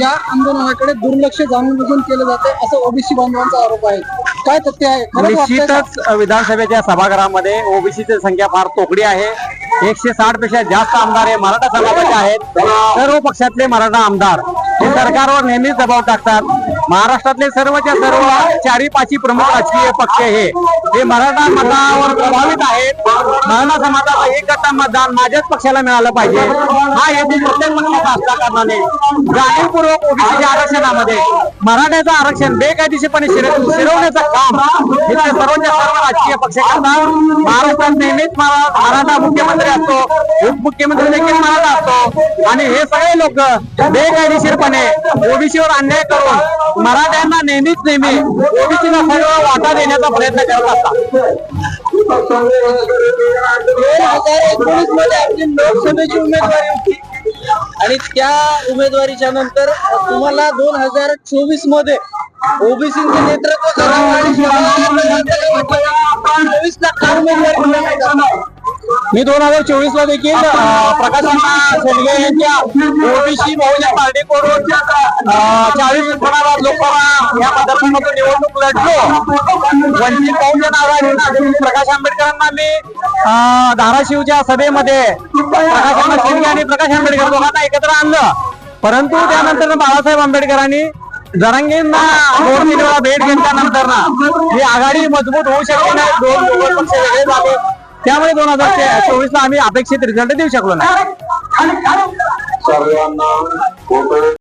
या आंदोलनाकडे दुर्लक्ष जाणून बुजून केलं जाते असं ओबीसी बांधवांचा आरोप आहे. काय तथ्य आहे? खरंच वाटतंय का? निश्चितच विधानसभेच्या सभागृहामध्ये ओबीसीची संख्या फार तोकडी आहे. एकशे साठपेक्षा जास्त आमदार हे मराठा समाजाचे आहेत. सर्व पक्षातले मराठा आमदार हे सरकारवर नेहमीच दबाव टाकतात. महाराष्ट्रातले सर्वच्या सर्व चारी पाची प्रमुख राजकीय पक्ष हे हे मराठा मतावर प्रभावित आहेत. मराठा समाजाला एक मतदान माझ्याच पक्षाला मिळालं पाहिजे. हा येथील प्रत्येक पक्षाचा असल्या कारणाने जाणीवपूर्वक ओबीसीच्या आरक्षणामध्ये मराठ्याचं आरक्षण बेकायदेशीरपणे शिरवण्याचं काम हे त्या सर्व राजकीय पक्ष करतात. महाराष्ट्रात नेहमीच मराठा मुख्यमंत्री असतो उपमुख्यमंत्री देखील मराठा असतो. आणि हे सगळे लोक बेकायदेशीरपणे ओबीसीवर अन्याय करून मराठ्यांना नेहमीच नेहमी ओबीसीला सर्व वाटा देण्याचा प्रयत्न करत असतात. दोन हजार एकोणीसमध्ये आपली लोकसभेची उमेदवारी होती आणि त्या उमेदवारीच्या नंतर तुम्हाला दोन हजार चोवीसमध्ये ओबीसीचे नेतृत्व करावं आणि चोवीस ला का उमेदवारी मिळाली का? मी दोन हजार चोवीस ला देखील प्रकाश अण्णा शेंडगे यांच्या ओबीसी बहुजन पार्टीकडून चाळीस प्रमाणात लोकांना या मतदारसंघातून निवडणूक लढलो. वंचित बहुजन आघाडी प्रकाश आंबेडकरांना मी धाराशिवच्या सभेमध्ये प्रकाश अण्णा शेंडगे आणि प्रकाश आंबेडकर दोघांना एकत्र आणलं. परंतु त्यानंतर बाळासाहेब आंबेडकरांनी जरांगींना दोन वेळा भेट घेतल्यानंतर ना ही आघाडी मजबूत होऊ शकली नाही. दोन पक्ष वेगळे झाले. त्यामुळे दोन हजार चोवीस ला आम्ही अपेक्षित रिझल्ट देऊ शकलो नाही.